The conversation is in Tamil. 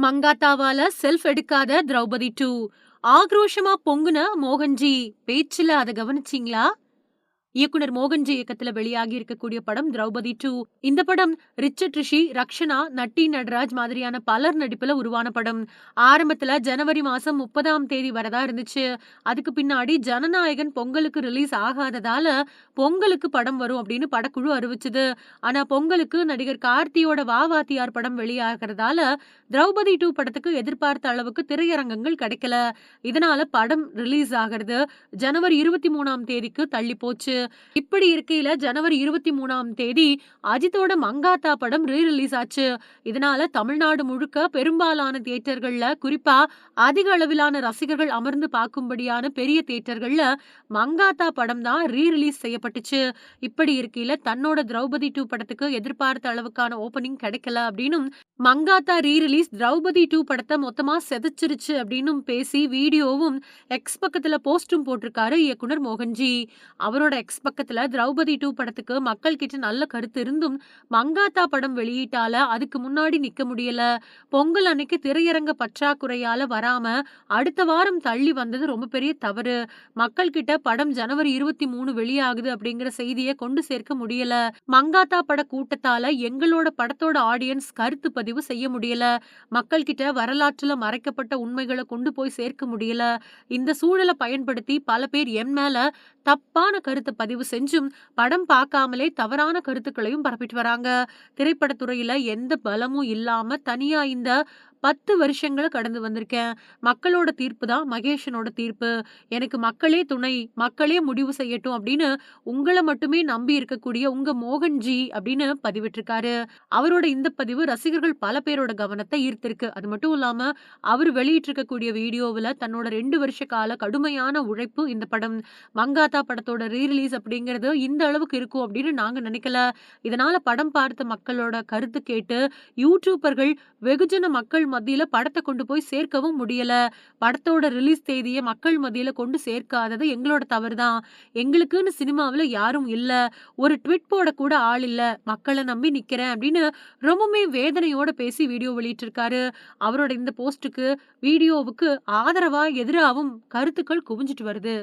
மங்காத்தாவால செல்ஃப் எடுக்காத திரௌபதி டூ ஆக்ரோஷமா பொங்குன மோகன்ஜி. பேச்சுல அதை கவனிச்சீங்களா? இயக்குனர் மோகன்ஜி இயக்கத்துல வெளியாகி இருக்கக்கூடிய படம் திரௌபதி டூ. இந்த படம் ரிச்சர்ட் ரிஷி ரக்ஷனா நட்டி நடராஜ் மாதிரியான பலர் நடிப்புல உருவான படம். ஆரம்பத்துல ஜனவரி மாசம் முப்பதாம் தேதி வரதா இருந்துச்சு. அதுக்கு பின்னாடி ஜனநாயகன் பொங்கலுக்கு ரிலீஸ் ஆகாததால பொங்கலுக்கு படம் வரும் அப்படின்னு படக்குழு அறிவிச்சது. ஆனா பொங்கலுக்கு நடிகர் கார்த்தியோட வாவாத்தியார் படம் வெளியாகிறதால திரௌபதி டூ படத்துக்கு எதிர்பார்த்த அளவுக்கு திரையரங்கங்கள் கிடைக்கல. இதனால படம் ரிலீஸ் ஆகிறது ஜனவரி இருபத்தி மூணாம் தேதிக்கு தள்ளி போச்சு. இப்படி இருக்கையில ஜனவரி இருபத்தி மூணாம் தேதி அஜித்தோட மங்காத்தா படம் ரீ ரிலீஸ் ஆச்சு. இதனால தமிழ்நாடு முழுக்க பெரும்பாலான தியேட்டர்கள்ல குறிப்பா அதிக அளவிலான ரசிகர்கள் அமர்ந்து பார்க்கும்படியான பெரிய தியேட்டர்கள்ல மங்காத்தா படம் தான் ரீ ரிலீஸ் செய்யப்பட்டுச்சு. இப்படி இருக்கையில தன்னோட திரௌபதி டூ படத்துக்கு எதிர்பார்த்த அளவுக்கான ஓபனிங் கிடைக்கல அப்படின்னும் Mankatha re release Draupathi two படத்தை மொத்தமா செதைச்சிருச்சு அப்படின்னு பேசி வீடியோவும் எக்ஸ் பக்கத்துல போஸ்டும் போட்டிருக்காரு இயக்குனர் மோகன்ஜி. அவரோட எக்ஸ் பக்கத்துல திரௌபதி டூ படத்துக்கு மக்கள் கிட்ட நல்ல கருத்து இருந்தும் மங்காத்தா படம் வெளியிட்டால அதுக்கு முன்னாடி நிக்க முடியல. பொங்கல் அன்னைக்கு திரையரங்க பற்றாக்குறையால வராம அடுத்த வாரம் தள்ளி வந்தது ரொம்ப பெரிய தவறு. மக்கள் கிட்ட படம் ஜனவரி இருபத்தி மூணு வெளியாகுது அப்படிங்கிற செய்தியை கொண்டு சேர்க்க முடியல. மங்காத்தா பட கூட்டத்தால எங்களோட படத்தோட ஆடியன்ஸ் கருத்து பதிவு செய்ய முடியல. மக்கள் கிட்ட வரலாற்றுல மறைக்கப்பட்ட உண்மைகளை கொண்டு போய் சேர்க்க முடியல. இந்த சூழலை பயன்படுத்தி பல பேர் என் மேல தப்பான கருத்தை பதிவு செஞ்சும் படம் பார்க்காமலே தவறான கருத்துக்களையும் பரப்பிட்டு வராங்க. திரைப்படத்துறையில எந்த பலமும் இல்லாம தனியா இந்த பத்து வருஷங்களை கடந்து வந்திருக்கேன். மக்களோட தீர்ப்பு தான் மகேஷனோட தீர்ப்பு. எனக்கு மக்களே துணை மக்களே முடிவு செய்யட்டும் அப்படின்னு உங்களை மட்டுமே நம்பி இருக்கக்கூடிய உங்க மோகன்ஜி அப்படின்னு பதிவிட்டிருக்காரு. அவரோட இந்த பதிவு ரசிகர்கள் பல பேரோட கவனத்தை ஈர்த்திருக்கு. அது மட்டும் இல்லாம அவர் வெளியிட்டிருக்கக்கூடிய வீடியோவில் தன்னோட ரெண்டு வருஷ கால கடுமையான உழைப்பு இந்த படம் மங்காத்தா படத்தோட ரீரிலீஸ் அப்படிங்கிறது இந்த அளவுக்கு இருக்கும் அப்படின்னு நாங்க நினைக்கல. இதனால படம் பார்த்த மக்களோட கருத்து கேட்டு யூடியூபர்கள் வெகுஜன மக்கள் மத்தியில படத்தை கொண்டு போய் சேர்க்கவும் முடியல. படத்தோட ரிலீஸ் தேதியை மக்கள் மத்தியில கொண்டு சேர்க்காதது எங்களோட தவறு தான் எங்களுக்குன்னு சினிமாவில் யாரும் இல்ல. ஒரு ட்விட் போட கூட ஆள் இல்ல. மக்களை நம்பி நிக்கிறேன் அப்படின்னு ரொம்பவுமே வேதனையோட பேசி வீடியோ வெளியிட்டிருக்காரு. அவரோட இந்த போஸ்ட்டுக்கு வீடியோவுக்கு ஆதரவா எதிராகவும் கருத்துக்கள் குவிஞ்சிட்டு வருது.